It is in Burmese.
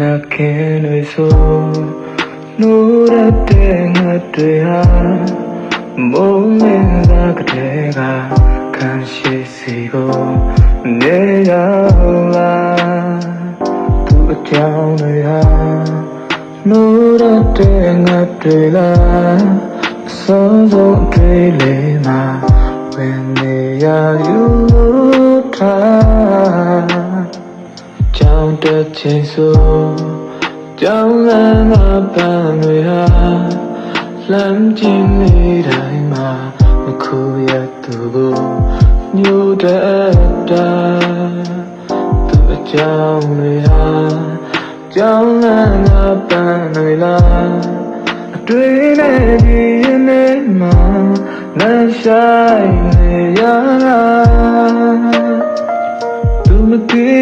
နာခင်တွေဆိုနိုးရတဲ့ငါတွေဟာမုန်းလင်းသာကတဲ့ကခံရှိစီကိုနေရလာသူအကြောင်းတွေဟာနိုးရတဲ့ငါတွေလားအဆုံးဆုံးတွေ့လေမှာဝင်နေရယူ တက်ချင်းဆိုကြောင်လန်းကပန်းတွေဟာလမ်းကျင်နေတိုင်းမှာမခုရသူကိုညိုတဲ့တာသူအကြောင်းတွေဟာကြောင်လန်းကပန်းတွေလားအတွေ့နဲ့ဒီနေ့မှာနှဆိုင်နေရလားသူမပြေလဲ